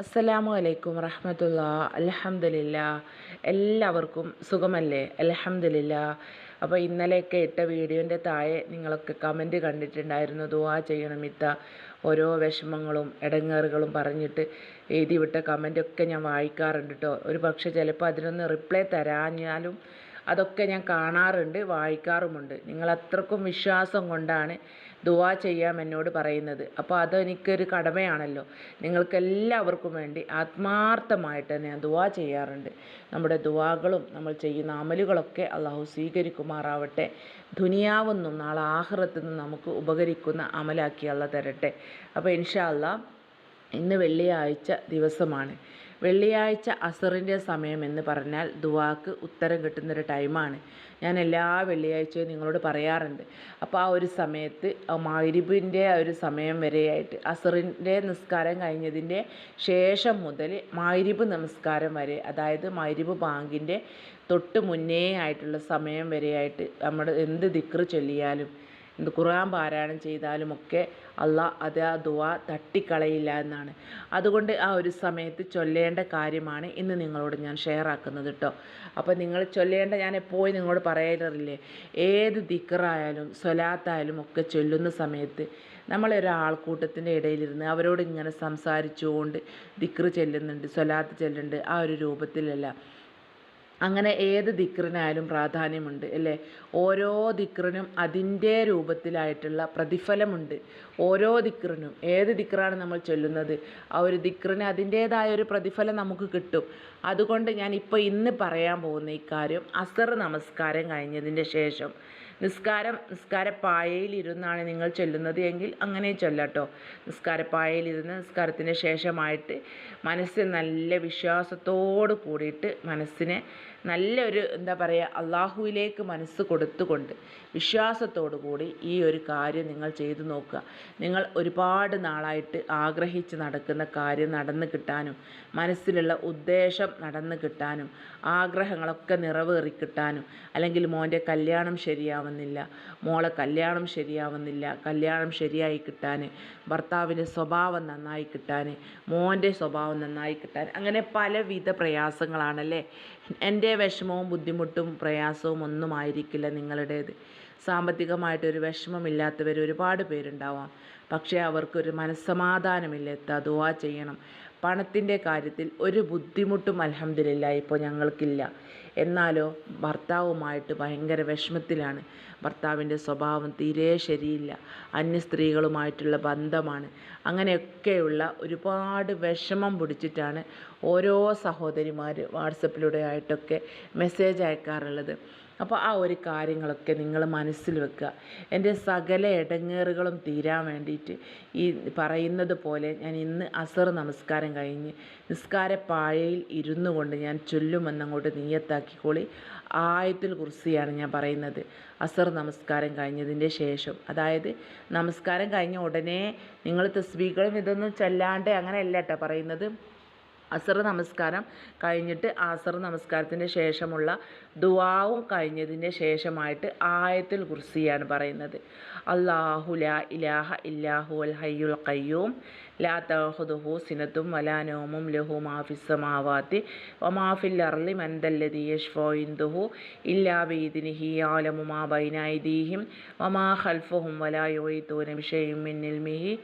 അസ്സലാമു അലൈക്കും റഹ്മത്തുള്ള. അലഹമില്ല എല്ലാവർക്കും സുഖമല്ലേ? അലഹമില്ല അപ്പോൾ ഇന്നലെയൊക്കെ ഇട്ട വീഡിയോന്റെ താഴെ നിങ്ങളൊക്കെ കമന്റ് കണ്ടിട്ടുണ്ടായിരുന്നു ദുവാ ചെയ്യണം ഇത്ത. ഓരോ വിഷമങ്ങളും ഇടങ്ങേറുകളും പറഞ്ഞിട്ട് എഴുതി വിട്ട കമന്റൊക്കെ ഞാൻ വായിക്കാറുണ്ട് കേട്ടോ ഒരു പക്ഷേ ചിലപ്പോൾ അതിനൊന്ന് റിപ്ലൈ തരാഞ്ഞാലും അതൊക്കെ ഞാൻ കാണാറുണ്ട് വായിക്കാറുമുണ്ട്. നിങ്ങൾ അത്രക്കും വിശ്വാസം കൊണ്ടാണ് ദുവാ ചെയ്യാം എന്നോട് പറയുന്നത്. അപ്പോൾ അതെനിക്കൊരു കടമയാണല്ലോ. നിങ്ങൾക്കെല്ലാവർക്കും വേണ്ടി ആത്മാർത്ഥമായിട്ട് ഞാൻ ദുവാ ചെയ്യാറുണ്ട്. നമ്മുടെ ദുവാകളും നമ്മൾ ചെയ്യുന്ന അമലുകളൊക്കെ അള്ളാഹു സ്വീകരിക്കുമാറാവട്ടെ. ദുനിയാവെന്നും നാളെ ആഹ്റത്തുനിന്നും നമുക്ക് ഉപകരിക്കുന്ന അമലാക്കി തരട്ടെ. അപ്പോൾ ഇൻഷാ അല്ലാ ഇന്ന് വെള്ളിയാഴ്ച ദിവസമാണ്. വെള്ളിയാഴ്ച അസറിന്റെ സമയം എന്ന് പറഞ്ഞാൽ ദുവാക്ക് ഉത്തരം കിട്ടുന്നൊരു ടൈമാണ്. ഞാൻ എല്ലാ വെള്ളിയാഴ്ചയും നിങ്ങളോട് പറയാറുണ്ട്. അപ്പോൾ ആ ഒരു സമയത്ത് മാരിബിന്റെ ആ ഒരു സമയം വരെയായിട്ട് അസറിന്റെ നിസ്കാരം കഴിഞ്ഞതിന്റെ ശേഷം മുതൽ മാരിബ് നമസ്കാരം വരെ അതായത് മാരിബ് ബാങ്കിന്റെ തൊട്ട് മുന്നേ ആയിട്ടുള്ള സമയം വരെയായിട്ട് നമ്മൾ എന്ത് ദിക്ർ ചൊല്ലിയാലും എന്ത് ഖുർആൻ പാരായണം ചെയ്താലുമൊക്കെ അള്ളാഹ് അത് ആ ദുആ തട്ടിക്കളയില്ല എന്നാണ്. അതുകൊണ്ട് ആ ഒരു സമയത്ത് ചൊല്ലേണ്ട കാര്യമാണ് ഇന്ന് നിങ്ങളോട് ഞാൻ ഷെയർ ആക്കുന്നത് കേട്ടോ അപ്പോൾ നിങ്ങൾ ചൊല്ലേണ്ട ഞാൻ എപ്പോഴും നിങ്ങളോട് പറയാറില്ലേ ഏത് ദിക്കറായാലും സ്വലാത്തായാലും ഒക്കെ ചൊല്ലുന്ന സമയത്ത് നമ്മൾ നമ്മളൊരാൾക്കൂട്ടത്തിന്റെ ഇടയിലിരുന്ന് അവരോട് ഇങ്ങനെ സംസാരിച്ചുകൊണ്ട് ദിക്റ് ചെല്ലുന്നുണ്ട് സ്വലാത്ത് ചെല്ലുന്നുണ്ട് ആ ഒരു രൂപത്തിലല്ല. അങ്ങനെ ഏത് ദിക്റിനായാലും പ്രാധാന്യമുണ്ട് അല്ലേ? ഓരോ ദിക്റിനും അതിന്റെ രൂപത്തിലായിട്ടുള്ള പ്രതിഫലമുണ്ട്. ഓരോ ദിക്റിനും ഏത് ദിക്റാണ് നമ്മൾ ചൊല്ലുന്നത്? ആ ഒരു ദിക്റിന് അതിന്റേതായ ഒരു പ്രതിഫലം നമുക്ക് കിട്ടും. അതുകൊണ്ട് ഞാൻ ഇപ്പോൾ ഇന്ന് പറയാൻ പോകുന്ന ഈ കാര്യം അസർ നമസ്കാരം കഴിഞ്ഞതിന്റെ ശേഷം. നിസ്കാരം നിസ്കാരപ്പായയിലിരുന്നാണ് നിങ്ങൾ ചൊല്ലുന്നത് എങ്കിൽ അങ്ങനെ ചൊല്ലാട്ടോ നിസ്കാരപ്പായയിലിരുന്ന് നിസ്കാരത്തിന് ശേഷമായിട്ട് മനസ്സ് നല്ല വിശ്വാസത്തോട് കൂടിയിട്ട് മനസ്സിനെ നല്ലൊരു എന്താ പറയുക അള്ളാഹുവിലേക്ക് മനസ്സ് കൊടുത്തുകൊണ്ട് വിശ്വാസത്തോടു കൂടി ഈ ഒരു കാര്യം നിങ്ങൾ ചെയ്തു നോക്കുക. നിങ്ങൾ ഒരുപാട് നാളായിട്ട് ആഗ്രഹിച്ച് നടക്കുന്ന കാര്യം നടന്നു കിട്ടാനും മനസ്സിലുള്ള ഉദ്ദേശം നടന്നു കിട്ടാനും ആഗ്രഹങ്ങളൊക്കെ നിറവേറി കിട്ടാനും അല്ലെങ്കിൽ മോന്റെ കല്യാണം ശരിയാവുന്നില്ല മോളെ കല്യാണം ശരിയാവുന്നില്ല കല്യാണം ശരിയായി കിട്ടാൻ ഭർത്താവിന്റെ സ്വഭാവം നന്നായി കിട്ടാൻ മോന്റെ സ്വഭാവം നന്നായി കിട്ടാൻ അങ്ങനെ പലവിധ പ്രയാസങ്ങളാണല്ലേ? എന്റെ വിഷമവും ബുദ്ധിമുട്ടും പ്രയാസവും ഒന്നും ആയിരിക്കില്ല നിങ്ങളുടേത്. സാമ്പത്തികമായിട്ടൊരു വിഷമമില്ലാത്തവർ ഒരുപാട് പേരുണ്ടാവാം. പക്ഷേ അവർക്കൊരു മനസ്സമാധാനമില്ല. എത്താ ദുവാ ചെയ്യണം. പണത്തിന്റെ കാര്യത്തിൽ ഒരു ബുദ്ധിമുട്ടും അലഹമില്ല ഇപ്പോൾ ഞങ്ങൾക്കില്ല. എന്നാലോ ഭർത്താവുമായിട്ട് ഭയങ്കര വിഷമത്തിലാണ്. ഭർത്താവിന്റെ സ്വഭാവം തീരെ ശരിയില്ല. അന്യ സ്ത്രീകളുമായിട്ടുള്ള ബന്ധമാണ്. അങ്ങനെയൊക്കെയുള്ള ഒരുപാട് വിഷമം പിടിച്ചിട്ടാണ് ഓരോ സഹോദരിമാർ വാട്സപ്പിലൂടെ ആയിട്ടൊക്കെ മെസ്സേജ് അയക്കാറുള്ളത്. അപ്പോൾ ആ ഒരു കാര്യങ്ങളൊക്കെ നിങ്ങൾ മനസ്സിൽ വെക്കുക. എന്റെ സകല ഇടങ്ങേറുകളും തീരാൻ വേണ്ടിയിട്ട് ഈ പറയുന്നത് പോലെ ഞാൻ ഇന്ന് അസർ നമസ്കാരം കഴിഞ്ഞ് നിസ്കാരപ്പാഴയിൽ ഇരുന്നു കൊണ്ട് ഞാൻ ചൊല്ലുമെന്നങ്ങോട്ട് നീയത്താക്കിക്കോളി. ആയത്തിൽ കുറിച്ചാണ് ഞാൻ പറയുന്നത്. അസർ നമസ്കാരം കഴിഞ്ഞതിന്റെ ശേഷം. അതായത് നമസ്കാരം കഴിഞ്ഞ ഉടനെ നിങ്ങൾ തസ്ബീകളും ഇതൊന്നും ചൊല്ലാണ്ട് അങ്ങനെയല്ല കേട്ടോ പറയുന്നത്. അസർ നമസ്കാരം കഴിഞ്ഞിട്ട് അസർ നമസ്കാരത്തിന് ശേഷമുള്ള ദുവാവും കഴിഞ്ഞതിന് ശേഷമായിട്ട് ആയത്തിൽ കുർസിയാണ് പറയുന്നത്. അള്ളാഹു ലാ ഇലാഹ ഇല്ലാഹു അൽ ഹയ്യുൽ കയ്യൂം ലാ തഹുദുഹു സിനത്തും വലാനോമും ലഹു മാഫിസമാവാത്തി ഒമാഫിൽ അർലി മന്ദല്ലതി യഷ്ഫോയിന്ദുഹു ഇല്ലാ ബീദിനിഹി ഹി മാ ബൈനൈദീഹിം വമാ ഖൽഫുഹും വലാ യുഈതൂന ബിഷൈഇൻ മിൻ ഇൽമിഹി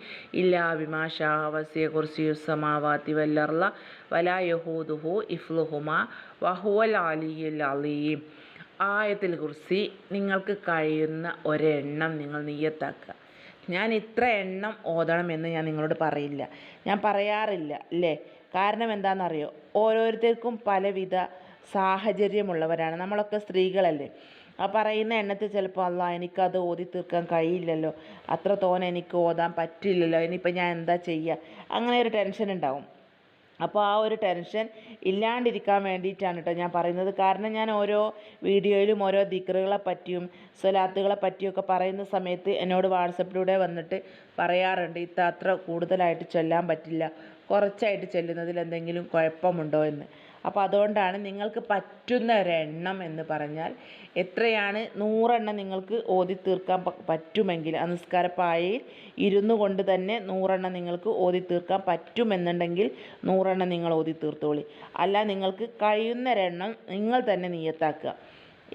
ഇല്ലാ വിമാ ഷാ വസിയ കുർസിയുസമാവാത്തി വല്ലർല വലാ യഹൂദുഹു ഇഫ്ലുഹുമ. വഹുവൽ അലിയുൽ അലീം. ആയത്തിൽ കുറിച്ച് നിങ്ങൾക്ക് കഴിയുന്ന ഒരെണ്ണം നിങ്ങൾ നീയത്താക്കുക ഞാൻ ഇത്ര എണ്ണം ഓതണമെന്ന് ഞാൻ നിങ്ങളോട് പറയില്ല. ഞാൻ പറയാറില്ല അല്ലേ? കാരണം എന്താണെന്നറിയോ? ഓരോരുത്തർക്കും പലവിധ സാഹചര്യമുള്ളവരാണ്. നമ്മളൊക്കെ സ്ത്രീകളല്ലേ. ആ പറയുന്ന എണ്ണത്തിൽ ചിലപ്പോൾ അല്ല എനിക്കത് ഓതി തീർക്കാൻ കഴിയില്ലല്ലോ. അത്ര തോനെ എനിക്ക് ഓതാൻ പറ്റില്ലല്ലോ. ഇനിയിപ്പോൾ ഞാൻ എന്താ ചെയ്യുക അങ്ങനെ ഒരു ടെൻഷൻ ഉണ്ടാവും. അപ്പോൾ ആ ഒരു ടെൻഷൻ ഇല്ലാണ്ടിരിക്കാൻ വേണ്ടിയിട്ടാണ് കേട്ടോ ഞാൻ പറയുന്നത്. കാരണം ഞാൻ ഓരോ വീഡിയോയിലും ഓരോ ദിക്റുകളെ പറ്റിയും സ്വലാത്തുകളെ പറ്റിയൊക്കെ പറയുന്ന സമയത്ത് എന്നോട് വാട്സപ്പിലൂടെ വന്നിട്ട് പറയാറുണ്ട് ഇത്ര അത്ര കൂടുതലായിട്ട് ചൊല്ലാൻ പറ്റില്ല. കുറച്ചായിട്ട് ചെല്ലുന്നതിൽ എന്തെങ്കിലും കുഴപ്പമുണ്ടോ? എന്ന്. അപ്പോൾ അതുകൊണ്ടാണ് നിങ്ങൾക്ക് പറ്റുന്ന ഒരെണ്ണം എന്ന് പറഞ്ഞാൽ എത്രയാണ്? നൂറെണ്ണം നിങ്ങൾക്ക് ഓതി തീർക്കാൻ പറ്റുമെങ്കിൽ നിസ്കാരപ്പായയിൽ ഇരുന്നു കൊണ്ട് തന്നെ നൂറെണ്ണം നിങ്ങൾക്ക് ഓതി തീർക്കാൻ പറ്റുമെന്നുണ്ടെങ്കിൽ നൂറെണ്ണം നിങ്ങൾ ഓതി തീർത്തോളി അല്ല നിങ്ങൾക്ക് കഴിയുന്നൊരെണ്ണം നിങ്ങൾ തന്നെ നീയത്താക്കുക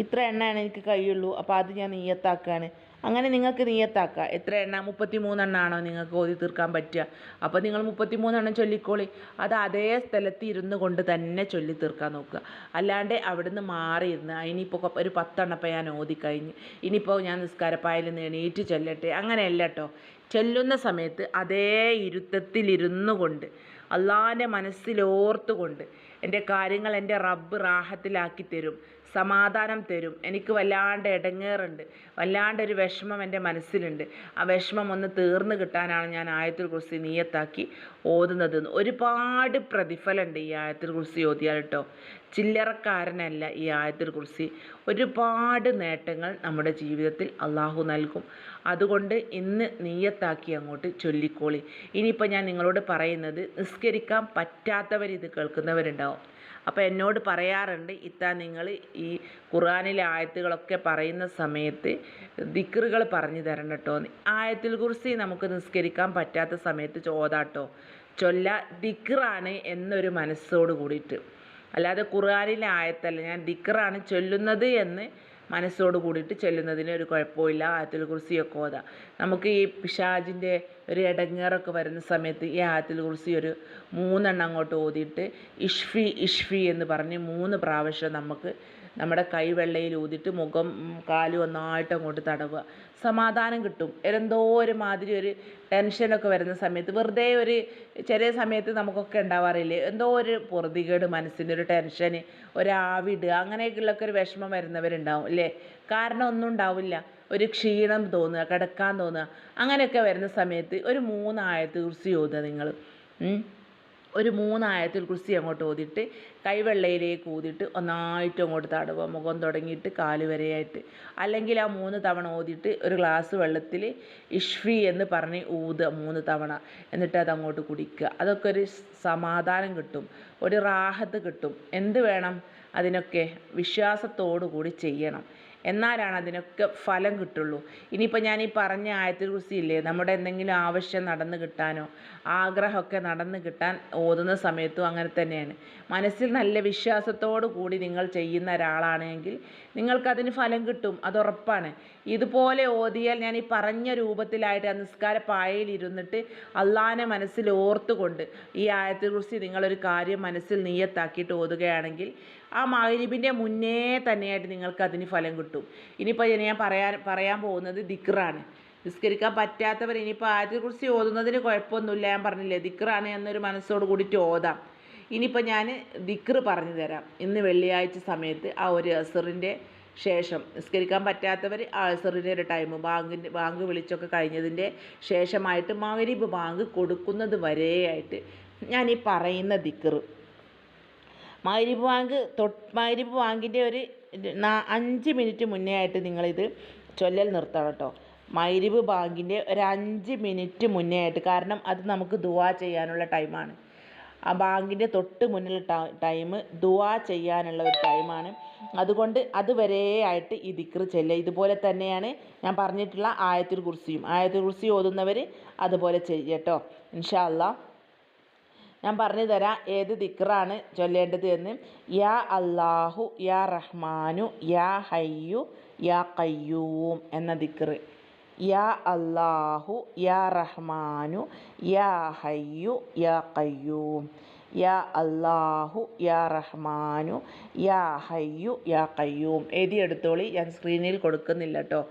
ഇത്ര എണ്ണയാണ് എനിക്ക് കഴിയുള്ളൂ. അപ്പോൾ അത് ഞാൻ നീയത്താക്കുകയാണ് അങ്ങനെ നിങ്ങൾക്ക് നിയത്താക്കുക എത്ര എണ്ണ? മുപ്പത്തി മൂന്നെണ്ണമാണോ നിങ്ങൾക്ക് ഓതി തീർക്കാൻ പറ്റുക? അപ്പോൾ നിങ്ങൾ മുപ്പത്തി മൂന്നെണ്ണം ചൊല്ലിക്കോളി. അത് അതേ സ്ഥലത്ത് ഇരുന്ന് കൊണ്ട് തന്നെ ചൊല്ലി തീർക്കാൻ നോക്കുക. അല്ലാണ്ട് അവിടുന്ന് മാറിയിരുന്ന് ഇനിയിപ്പോൾ ഒരു പത്തെണ്ണപ്പം ഞാൻ ഓതി കഴിഞ്ഞ്. ഇനിയിപ്പോൾ ഞാൻ നിസ്കാരപ്പായിൽ നിന്ന് എണീറ്റ് ചൊല്ലട്ടെ. അങ്ങനെയല്ല കേട്ടോ ചൊല്ലുന്ന സമയത്ത് അതേ ഇരുത്തത്തിലിരുന്നു കൊണ്ട് അള്ളാന്റെ മനസ്സിലോർത്തുകൊണ്ട് എന്റെ കാര്യങ്ങൾ എന്റെ റബ്ബ് റാഹത്തിലാക്കി തരും. സമാധാനം തരും. എനിക്ക് വല്ലാണ്ട് ഇടങ്ങേറുണ്ട് വല്ലാണ്ടൊരു വിഷമം എന്റെ മനസ്സിലുണ്ട്. ആ വിഷമം ഒന്ന് തീർന്നു കിട്ടാനാണ് ഞാൻ ആയത്തിൽ കുറിച്ച് നീയത്താക്കി ഓതുന്നത്. ഒരുപാട് പ്രതിഫലമുണ്ട് ഈ ആയത്തിൽ കുറിച്ച് ഓതിയാൽ കേട്ടോ. ചില്ലറക്കാരനല്ല ഈ ആയത്തിൽ കുറിച്ച് ഒരുപാട് നേട്ടങ്ങൾ നമ്മുടെ ജീവിതത്തിൽ അള്ളാഹു നൽകും. അതുകൊണ്ട് ഇന്ന് നീയത്താക്കി അങ്ങോട്ട് ചൊല്ലിക്കോളി. ഇനിയിപ്പോൾ ഞാൻ നിങ്ങളോട് പറയുന്നത് നിസ്കരിക്കാൻ പറ്റാത്തവർ ഇത് കേൾക്കുന്നവരുണ്ടാവും. അപ്പോൾ എന്നോട് പറയാറുണ്ട് ഇത്ത നിങ്ങൾ ഈ ഖുർആനിലെ ആയത്തുകളൊക്കെ പറയുന്ന സമയത്ത് ദിക്റുകൾ പറഞ്ഞു തരണം കേട്ടോ. ആയത്തിൽ കുറിച്ച് നമുക്ക് നിസ്കരിക്കാൻ പറ്റാത്ത സമയത്ത് ചോദാട്ടോ ചൊല്ല ദിക്റാണ് എന്നൊരു മനസ്സോട് കൂടിയിട്ട് അല്ലാതെ ഖുർആാനിലെ ആയത്തല്ല ഞാൻ ദിക്റാണ് ചൊല്ലുന്നത് എന്ന് മനസ്സോട് കൂടിയിട്ട് ചെല്ലുന്നതിന് ഒരു കുഴപ്പമില്ല ആയത്തിൽ കുറിസിയൊക്കെ ഓതാം. നമുക്ക് ഈ പിശാജിന്റെ ഒരു ഇടങ്ങേറൊക്കെ വരുന്ന സമയത്ത് ഈ ആയത്തിൽ കുറിസി ഒരു മൂന്നെണ്ണം അങ്ങോട്ട് ഓതിയിട്ട് ഇഷ്ഫി ഇഷ്ഫി എന്ന് പറഞ്ഞ് മൂന്ന് പ്രാവശ്യം നമുക്ക് നമ്മുടെ കൈവെള്ളയിൽ ഊതിയിട്ട് മുഖം കാലും ഒന്നായിട്ട് അങ്ങോട്ട് തടവുക. സമാധാനം കിട്ടും. എന്തോ ഒരു മാതിരി ഒരു ടെൻഷനൊക്കെ വരുന്ന സമയത്ത് വെറുതെ ഒരു ചെറിയ സമയത്ത് നമുക്കൊക്കെ ഉണ്ടാവാറില്ലേ? എന്തോ ഒരു പൊറുതികേട് മനസ്സിന്റെ ഒരു ടെൻഷന് ഒരാവിടുക അങ്ങനെയൊക്കെയുള്ളൊക്കെ ഒരു വിഷമം വരുന്നവരുണ്ടാവും അല്ലേ? കാരണം ഒന്നും ഉണ്ടാവില്ല. ഒരു ക്ഷീണം തോന്നുക കിടക്കാൻ തോന്നുക അങ്ങനെയൊക്കെ വരുന്ന സമയത്ത് ഒരു മൂന്നായ കുറിച്ച് ഓതുക നിങ്ങൾ. ഒരു മൂന്നായത്തിൽ കുസ്തി അങ്ങോട്ട് ഓതിയിട്ട് കൈവെള്ളയിലേക്ക് ഊതിയിട്ട് ഒന്നായിട്ട് അങ്ങോട്ട് തടവുക. മുഖം തുടങ്ങിയിട്ട് കാൽ വരെയായിട്ട്. അല്ലെങ്കിൽ ആ മൂന്ന് തവണ ഓതിയിട്ട് ഒരു ഗ്ലാസ് വെള്ളത്തിൽ ഇഷ്ഫി എന്ന് പറഞ്ഞ് ഊതുക മൂന്ന് തവണ. എന്നിട്ട് അത് അങ്ങോട്ട് കുടിക്കുക. അതൊക്കെ ഒരു സമാധാനം കിട്ടും. ഒരു റാഹത്ത് കിട്ടും. എന്ത് വേണം? അതിനൊക്കെ വിശ്വാസത്തോടു കൂടി ചെയ്യണം. എന്നാലാണ് അതിനൊക്കെ ഫലം കിട്ടുള്ളൂ. ഇനിയിപ്പോൾ ഞാൻ ഈ പറഞ്ഞ ആയത്തിൽ കുറിച്ചില്ലേ നമ്മുടെ എന്തെങ്കിലും ആവശ്യം നടന്നു കിട്ടാനോ ആഗ്രഹമൊക്കെ നടന്നു കിട്ടാൻ ഓതുന്ന സമയത്തും അങ്ങനെ തന്നെയാണ്. മനസ്സിൽ നല്ല വിശ്വാസത്തോടു കൂടി നിങ്ങൾ ചെയ്യുന്ന ഒരാളാണെങ്കിൽ നിങ്ങൾക്കതിന് ഫലം കിട്ടും അത് ഉറപ്പാണ് ഇതുപോലെ ഓതിയാൽ ഞാൻ ഈ പറഞ്ഞ രൂപത്തിലായിട്ട് നിസ്കാര പായയിലിരുന്നിട്ട് അള്ളാനെ മനസ്സിൽ ഓർത്തുകൊണ്ട് ഈ ആയത്തിൽ കുറിച്ച് നിങ്ങളൊരു കാര്യം മനസ്സിൽ നീയത്താക്കിയിട്ട് ഓതുകയാണെങ്കിൽ ആ മഗ്‌രിബിന്റെ മുന്നേ തന്നെയായിട്ട് നിങ്ങൾക്ക് അതിന് ഫലം കിട്ടും. ഇനിയിപ്പോൾ ഞാൻ പറയാൻ പറയാൻ പോകുന്നത് ദിക്റാണ്. നിസ്കരിക്കാൻ പറ്റാത്തവർ ഇനിയിപ്പോൾ ആയത്തെക്കുറിച്ച് ഓതുന്നതിന് കുഴപ്പമൊന്നുമില്ല. ഞാൻ പറഞ്ഞില്ലേ ദിക്റാണ് എന്നൊരു മനസ്സോട് കൂടിയിട്ട് ഓതാം. ഇനിയിപ്പോൾ ഞാൻ ദിക്റ് പറഞ്ഞു തരാം. ഇന്ന് വെള്ളിയാഴ്ച സമയത്ത് ആ ഒരു അസറിന്റെ ശേഷം നിസ്കരിക്കാൻ പറ്റാത്തവർ ആ അസറിന്റെ ഒരു ടൈം ബാങ്കിന്റെ ബാങ്ക് വിളിച്ചൊക്കെ കഴിഞ്ഞതിന്റെ ശേഷമായിട്ട് മകരീബ് ബാങ്ക് കൊടുക്കുന്നത് വരെയായിട്ട് ഞാൻ ഈ പറയുന്ന ദിക്റ് മഗ്‌രിബ് ബാങ്ക് തൊട്ട് മഗ്‌രിബ് ബാങ്കിന്റെ ഒരു അഞ്ച് മിനിറ്റ് മുന്നേ ആയിട്ട് നിങ്ങളിത് ചൊല്ലൽ നിർത്തണം കേട്ടോ മഗ്‌രിബ് ബാങ്കിന്റെ ഒരു അഞ്ച് മിനിറ്റ് മുന്നേ ആയിട്ട്. കാരണം അത് നമുക്ക് ദുആ ചെയ്യാനുള്ള ടൈമാണ് ആ ബാങ്കിന്റെ തൊട്ട് മുന്നിൽ ടൈം ദുആ ചെയ്യാനുള്ള ഒരു ടൈമാണ് അതുകൊണ്ട് അതുവരെ ആയിട്ട് ഈ ദിക്ർ ചെല്ലുക ഇതുപോലെ തന്നെയാണ് ഞാൻ പറഞ്ഞിട്ടുള്ള ആയത്തുൽ കുർസിയും. ആയത്തുൽ കുർസി ഓതുന്നവർ അതുപോലെ ചെയ്യട്ടോ ഇൻഷാ അല്ലാ ഞാൻ പറഞ്ഞു തരാം ഏത് ദിക്റാണ് ചൊല്ലേണ്ടത് എന്ന്. യാ അള്ളാഹു യാ റഹ്മാനു യാ ഹയ്യു യാ കയ്യൂം എന്ന ദിക്റ്. യാ അള്ളാഹു യാ റഹ്മാനു യാ ഹയ്യു യാ കയ്യൂം യാ അള്ളാഹു യാ റഹ്മാനു യാ ഹയ്യു യാ കയ്യൂം എഴുതിയെടുത്തോളി ഞാൻ സ്ക്രീനിൽ കൊടുക്കുന്നില്ല കേട്ടോ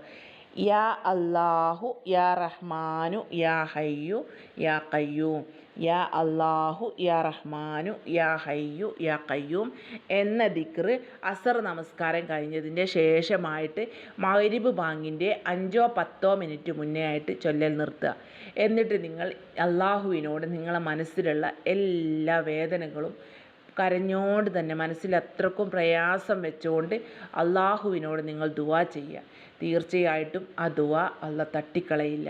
യാ അള്ളാഹു യാ റഹ്മാനു യാ ഹയ്യു യാ ഖയ്യൂം. യാ അള്ളാഹു യാ റഹ്മാനു യാ ഹയ്യു യാ കയ്യൂം എന്ന ദിക്റ് അസർ നമസ്കാരം കഴിഞ്ഞതിന്റെ ശേഷമായിട്ട് മഗ്‌രിബ് ബാങ്കിന്റെ അഞ്ചോ പത്തോ മിനിറ്റ് മുന്നേ ആയിട്ട് ചൊല്ലൽ നിർത്തുക. എന്നിട്ട് നിങ്ങൾ അള്ളാഹുവിനോട് നിങ്ങളെ മനസ്സിലുള്ള എല്ലാ വേദനകളും കരഞ്ഞോണ്ട് തന്നെ മനസ്സിൽ അത്രക്കും പ്രയാസം വെച്ചുകൊണ്ട് അള്ളാഹുവിനോട് നിങ്ങൾ ദുവാ ചെയ്യുക. തീർച്ചയായിട്ടും ആ ദുആ അള്ള തട്ടിക്കളയില്ല.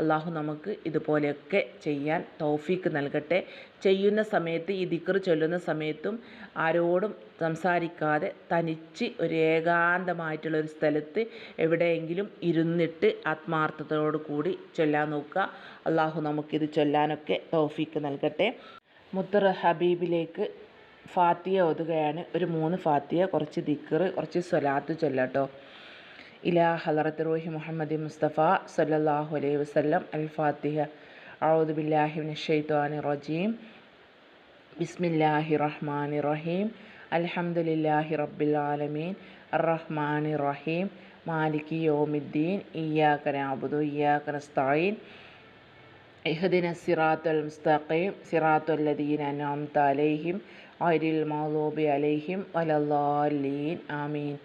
അള്ളാഹു നമുക്ക് ഇതുപോലെയൊക്കെ ചെയ്യാൻ തൗഫീക്ക് നൽകട്ടെ. ചെയ്യുന്ന സമയത്ത് ഈ ദിക്ർ ചൊല്ലുന്ന സമയത്തും ആരോടും സംസാരിക്കാതെ തനിച്ച് ഒരു ഏകാന്തമായിട്ടുള്ള ഒരു സ്ഥലത്ത് എവിടെയെങ്കിലും ഇരുന്നിട്ട് ആത്മാർത്ഥതയോടു കൂടി ചൊല്ലാൻ നോക്കുക. അള്ളാഹു നമുക്കിത് ചൊല്ലാനൊക്കെ തൗഫീക്ക് നൽകട്ടെ. മുത്തർ ഹബീബിലേക്ക് ഫാത്തിയ ഓതുകയാണ്. ഒരു മൂന്ന് ഫാത്തിയ കുറച്ച് ദിക്കർ കുറച്ച് സ്വലാത്ത് ചൊല്ലാട്ടോ. إلى حضرة روح محمد مصطفى صلى الله عليه وسلم الفاتحة أعوذ بالله من الشيطان الرجيم بسم الله الرحمن الرحيم الحمد لله رب العالمين الرحمن الرحيم مالك يوم الدين إياك نعبد وإياك نستعين اهدنا الصراط المستقيم صراط الذين أنعمت عليهم غير المغضوب عليهم ولا الضالين آمين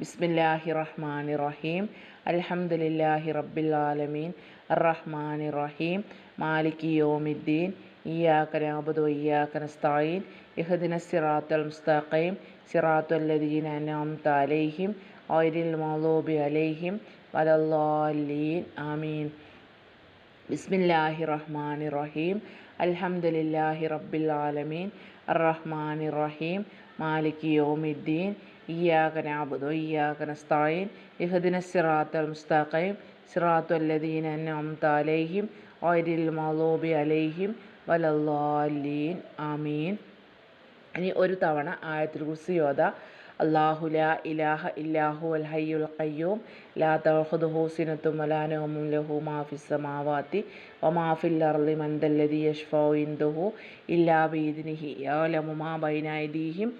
بسم الله الرحمن الرحيم الحمد لله رب العالمين الرحمن الرحيم مالك يوم الدين إياك نعبد وإياك نستعين اهدنا الصراط المستقيم صراط الذين أنعمت عليهم غير المغضوب عليهم ولا الضالين آمين ബിസ്മില്ലാഹി റഹ്മാനി റഹീം അൽഹംദുലില്ലാഹി റബ്ബിൽ ആലമീൻ അർറഹ്മാനി റഹീം മാലിക് യോമിദ്ദീൻ ഇയ്യാക നഅബുദു ഇയ്യാക നസ്തഈൻ ഇഹ്ദിന സിറാത്തൽ മുസ്താഖയും സിറാത്തുൽ ലദീന അൻഅംത അലൈഹിം ഓരിൽ മഗ്ദൂബി അലൈഹിം വലല്ലാലീൻ ആമീൻ ഇനി ഒരു തവണ ആയത്തുൽ കുർസി ഓതാ അള്ളാഹു ലാ ഇലാഹ ഇല്ലാഹു അൽ ഹയ്യുൽ ഖയ്യൂം. ലാ തഅഖുദുഹു സിനത്തും വലാ നൗമുൻ ലഹു മാ ഫിസ് സമാവാതി വമാ ഫിൽ അർളി മൻ ദല്ലദി യശ്ഫഉ ഇൻദഹു ഇല്ലാ ബീദിനിഹി. യഅലമു മാ ബൈന അയ്ദീഹിം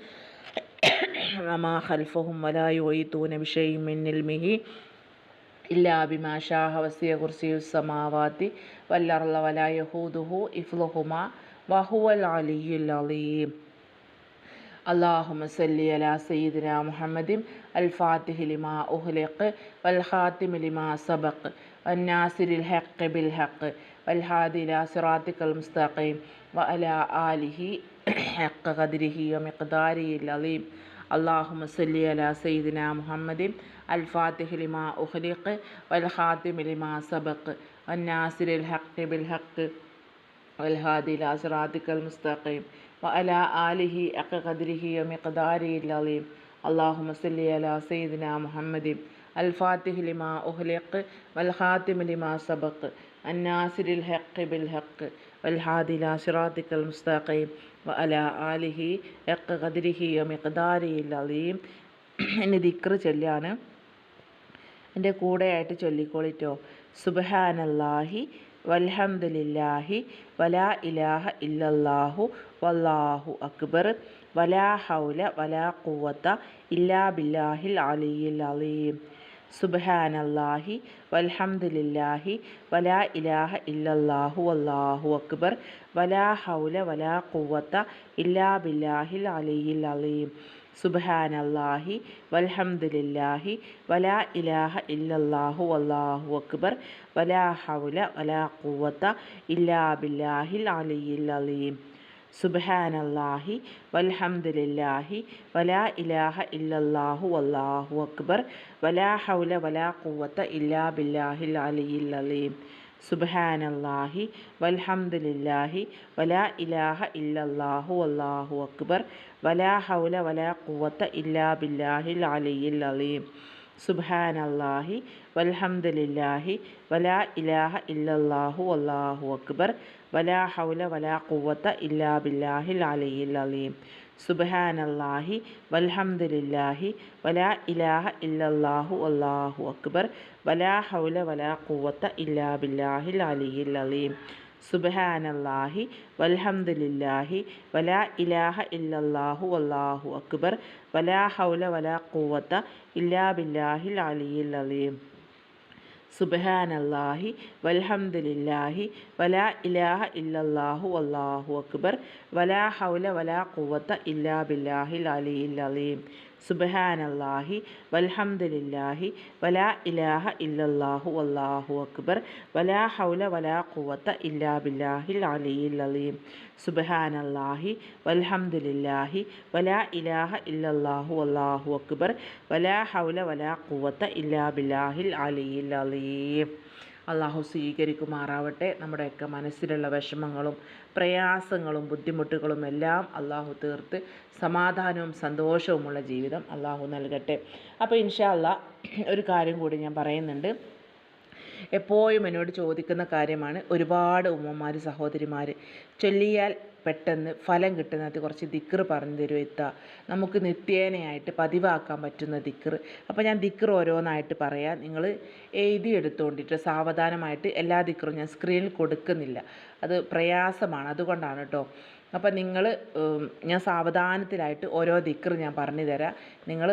ما خلفهم ولا يحيطون بشيء من علمه إلا بما شاء وسيع كرسي السماوات والأرض ولا يهوده إفلهما وهو العلي العظيم. اللهم صل على سيدنا محمد الفاتح لما أهلق والخاتم لما سبق والناصر الحق بالحق والهادي إلى صراطك المستقيم وعلى آله حق قدره ومقداره العظيم. اللهم صل على سيدنا محمد الفاتح لما أخلق والخاتم لما سبق والناصر الحق بالحق والهادي إلى صراطك المستقيم وعلى آله حق قدره ومقداره العظيم اللهم صل على سيدنا محمد الفاتح لما أغلق والخاتم لما سبق الناصر الحق بالحق والهادي إلى صراطك المستقيم وعلى آله حق قدره ومقداره العظيم ഇനി ദിക്ർ ചൊല്ലാണ് എൻ്റെ കൂടെയായിട്ട് ചൊല്ലിക്കോളിട്ടോ സുബഹാനല്ലാഹി വൽഹംദുലില്ലാഹി വലാ ഇലാഹ ഇല്ലല്ലാഹു വല്ലാഹു അക്ബർ വലാ ഹൗല വലാ ഖുവത്ത ഇല്ലാ ബില്ലാഹിൽ അലിയിൽ അലീം സുബഹാനല്ലാഹി വൽഹംദുലില്ലാഹി വലാ ഇലാഹ ഇല്ലല്ലാഹു വല്ലാഹു അക്ബർ. വലാ ഹൗല വലാ ഖുവത്ത ഇല്ലാ ബില്ലാഹിൽ അലിയിൽ അലീം. സുബഹാനല്ലാഹി വൽഹംദുലില്ലാഹി വലാ ഇലാഹ ഇല്ലല്ലാഹു വല്ലാഹു അക്ബർ. വലാ ഹൗല വലാ ഖുവത്ത ഇല്ലാ ബില്ലാഹിൽ അലിയിൽ അലീം. സുബഹാനല്ലാഹി വൽഹംദുലില്ലാഹി വലാ ഇലാഹ ഇല്ലല്ലാഹു വല്ലാഹു അക്ബർ വലാ ഹൗല വലാ ഖുവത്ത ഇല്ലാ ബില്ലാഹിൽ അലിയിൽ അലീം. സുബഹാനല്ലാഹി വൽഹംദുലില്ലാഹി വലാ ഇലാഹ ഇല്ലല്ലാഹു വല്ലാഹു അക്ബർ വലാ ഹൗല വലാ ഖുവത്ത ഇല്ലാ ബില്ലാഹിൽ അലിയിൽ അലീം. സുബഹാനല്ലാഹി വൽഹംദുലില്ലാഹി വലാ ഇലാഹ ഇല്ലല്ലാഹു വല്ലാഹു അക്ബർ വലാ ഹൗല വലാ കുവത്ത ഇല്ലാ ബില്ലാഹിൽ അലിയിൽ അലീം. സുബഹാനല്ലാഹി വൽഹംദുലില്ലാഹി വലാ ഇലാഹ ഇല്ലല്ലാഹു വല്ലാഹു അക്ബർ വലാ ഹൗല വലാ കുവത്ത ഇല്ലാ ബില്ലാഹിൽ അലിയിൽ അലീം. സുബഹാനല്ലാഹി വൽഹംദുലില്ലാഹി വലാ ഇലാഹ ഇല്ലല്ലാഹു വല്ലാഹു അക്ബർ വലാ ഹൗല വലാ കൂവത്ത ഇല്ലാ ബില്ലാഹിൽ അലിയിൽ അലീം. സുബഹാനല്ലാഹി വൽഹംദുലില്ലാഹി വലാ ഇലാഹ ഇല്ലല്ലാഹു വല്ലാഹു അക്ബർ വലാ ഹൗല വലാ കൂവത്ത ഇല്ലാ ബില്ലാഹിൽ അലിയിൽ അലീം. സുബഹാനല്ലാഹി വൽഹംദുലില്ലാഹി വലാ ഇലാഹ ഇല്ലല്ലാഹു അല്ലാഹു അക്ബർ വലാ ഹൗല വലാ ഖുവത്ത ഇല്ലാ ബില്ലാഹിൽ അലിയിൽ അലീം. സുബഹാനല്ലാഹി വൽഹംദുലില്ലാഹി വലാ ഇലാഹ ഇല്ലല്ലാഹു അല്ലാഹു അക്ബർ വലാ ഹൗല വലാ ഖുവത്ത ഇല്ലാ ബില്ലാഹിൽ അലിയിൽ അലീം. അള്ളാഹു സ്വീകരിക്കുമാറാവട്ടെ. നമ്മുടെയൊക്കെ മനസ്സിലുള്ള വിഷമങ്ങളും പ്രയാസങ്ങളും ബുദ്ധിമുട്ടുകളും എല്ലാം അള്ളാഹു തീർത്ത് സമാധാനവും സന്തോഷവുമുള്ള ജീവിതം അള്ളാഹു നൽകട്ടെ. അപ്പോൾ ഇൻഷാ ഒരു കാര്യം കൂടി ഞാൻ പറയുന്നുണ്ട്. എപ്പോഴും എന്നോട് ചോദിക്കുന്ന കാര്യമാണ് ഒരുപാട് ഉമ്മമാർ സഹോദരിമാർ ചൊല്ലിയാൽ പെട്ടെന്ന് ഫലം കിട്ടുന്നത് കുറച്ച് ദിക്ർ പറഞ്ഞു തരുമോ എത്താ നമുക്ക് നിത്യേനയായിട്ട് പതിവാക്കാൻ പറ്റുന്ന ദിക്ർ അപ്പോൾ ഞാൻ ദിക്ർ ഓരോന്നായിട്ട് പറയാം. നിങ്ങൾ എഴുതി എടുത്തുകൊണ്ടിട്ട് സാവധാനമായിട്ട് എല്ലാ ദിക്കറും ഞാൻ സ്ക്രീനിൽ കൊടുക്കുന്നില്ല. അത് പ്രയാസമാണ്. അതുകൊണ്ടാണ് കേട്ടോ അപ്പം നിങ്ങൾ ഞാൻ സാവധാനത്തിലായിട്ട് ഓരോ ദിക്കർ ഞാൻ പറഞ്ഞു തരാം. നിങ്ങൾ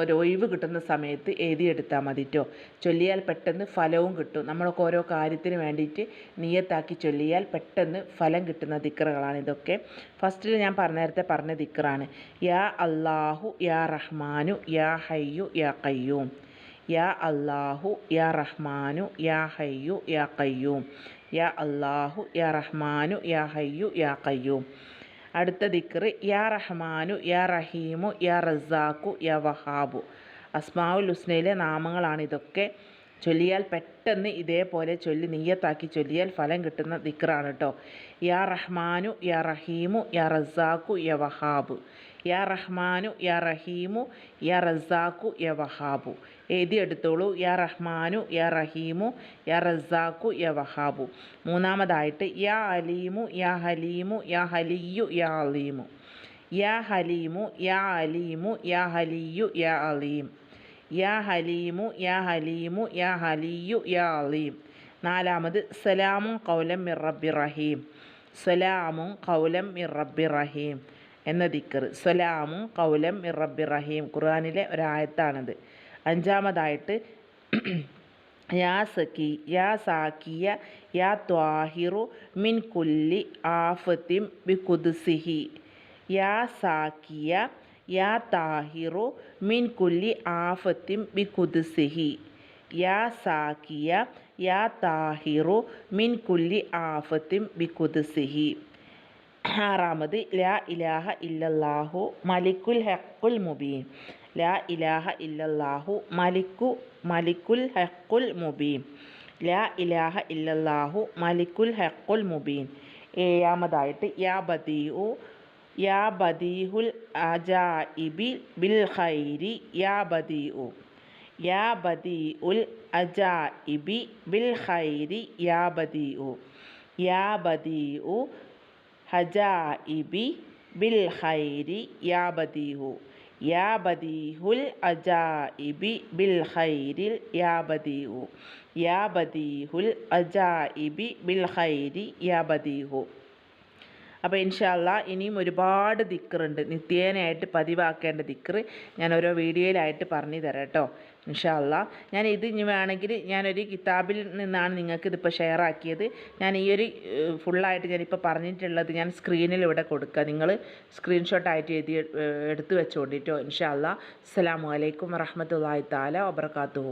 ഒരു ഒഴിവ് കിട്ടുന്ന സമയത്ത് എഴുതിയെടുത്താൽ മതി കേട്ടോ ചൊല്ലിയാൽ പെട്ടെന്ന് ഫലവും കിട്ടും. നമ്മളൊക്കെ ഓരോ കാര്യത്തിന് വേണ്ടിയിട്ട് നിയത്താക്കി ചൊല്ലിയാൽ പെട്ടെന്ന് ഫലം കിട്ടുന്ന ദിക്കറുകളാണ് ഇതൊക്കെ. ഫസ്റ്റിൽ ഞാൻ പറഞ്ഞ നേരത്തെ പറഞ്ഞ ദിക്കറാണ്. യാ അള്ളാഹു യാ റഹ്മാനു യാ ഹയ്യു യാ കയ്യൂം യാ അള്ളാഹു യാ റഹ്മാനു യാ ഹയ്യു യാ കയ്യൂം യാ അള്ളാഹു യാ റഹ്മാനു യാ ഹയ്യു യാ കയ്യൂം അടുത്ത ദിക്ർ യാ റഹ്മാനു യാ റഹീമു യാ റസാഖു യാ വഹാബു. അസ്മാവുൽ ഹുസ്നയിലെ നാമങ്ങളാണ് ഇതൊക്കെ. ചൊല്ലിയാൽ പെട്ടെന്ന് ഇതേപോലെ ചൊല്ലി നീയത്താക്കി ചൊല്ലിയാൽ ഫലം കിട്ടുന്ന ദിക്റാണ് കേട്ടോ യാ റഹ്മാനു യാ റഹീമു യാ റസാഖു യാ വഹാബു. യാ റഹ്മാനു യാ റഹീമു യാ റസാഖു യാ വഹാബു. എഴുതിയെടുത്തോളൂ. യാ റഹ്മാനു യാ റഹീമു യാ റസാഖു യാ വഹാബു. മൂന്നാമതായിട്ട് യാ അലീമു യാ ഹലീമു യാ ഹലിയു യാ അലീമു. യാ ഹലീമു യാ അലീമു യാ ഹലിയു യാ അലീം. യാ ഹലീമു യാ ഹലീമു യാ ഹലിയു യാ അലീം. നാലാമത് സലാമും കൗലം മിർ റബ്ബി റഹീം. സലാമും കൗലം മിർ റബ്ബി റഹീം. എന്ന ദിക്കർ സലാമും കൗലം മിർ റബ്ബി റഹീം. ഖുർആാനിലെ ഒരായത്താണിത്. അഞ്ചാമതായിട്ട് യാ യാസാക്കിയ യാ സാക്കിയ ത്വാഹിറു മിൻ കുല്ലി ആഫത്തിം ബി കുദ്സിഹി യാ സാക്കിയ യാ താഹിറു മിൻ കുല്ലി ആഫത്തിം ബി കുദ്സിഹി യാ സാക്കിയ യാ താഹിറു മിൻ കുല്ലി ആഫത്തിം ബി കുദ്സിഹി ആറാമത് ലാ ഇലാഹ ഇല്ലല്ലാഹു മലിക്കുൽ ഹക്കുൽ മുബീൻ. ലാ ഇലാഹ ഇല്ലല്ലാഹു മലിക്കു മലിക്കുൽ ഹക്കുൽ മുബീൻ. ലാ ഇലാഹ ഇല്ലല്ലാഹു മലിക്കുൽ ഹക്കുൽ മുബീൻ. ഏഴാമതായിട്ട് യാ ബദീഉ യാ ബദീഹുൽ അജാഇബി ബിൽ ഖൈരി യാ ബദീഉ. യാ ബദീഉൽ അജായിബി ബിൽ ഖൈരി യാ ബദീഉ. യാ ബദീഉ ഹജാഇബി ബിൽ ഖൈരി യാ ബദീഹു യാ ബദീഹുൽ അജാഇബി ബിൽ ഖൈരിൽ യാ ബദീഹു യാ ബദീഹുൽ അജാഇബി ബിൽ ഖൈരി യാ ബദീഹു അപ്പോൾ ഇൻഷാല്ല ഇനിയും ഒരുപാട് ദിക്കറുണ്ട് നിത്യേനയായിട്ട് പതിവാക്കേണ്ട ദിക്കറ് ഞാൻ ഓരോ വീഡിയോയിലായിട്ട് പറഞ്ഞു തരാം കേട്ടോ. ഇൻഷാല്ല ഞാൻ ഇത് ഇനി വേണമെങ്കിൽ ഞാനൊരു കിതാബിൽ നിന്നാണ് നിങ്ങൾക്ക് ഇതിപ്പോൾ ഷെയർ ആക്കിയത് ഞാൻ ഈ ഒരു ഫുള്ളായിട്ട് ഞാനിപ്പോൾ പറഞ്ഞിട്ടുള്ളത് ഞാൻ സ്ക്രീനിൽ ഇവിടെ കൊടുക്കുക നിങ്ങൾ സ്ക്രീൻഷോട്ടായിട്ട് എഴുതി എടുത്ത് വെച്ചോണ്ടിട്ടോ ഇൻഷാല്ല അസ്സാം വലൈക്കും വറഹമത്തല്ലാഹി താല വബർക്കാത്തു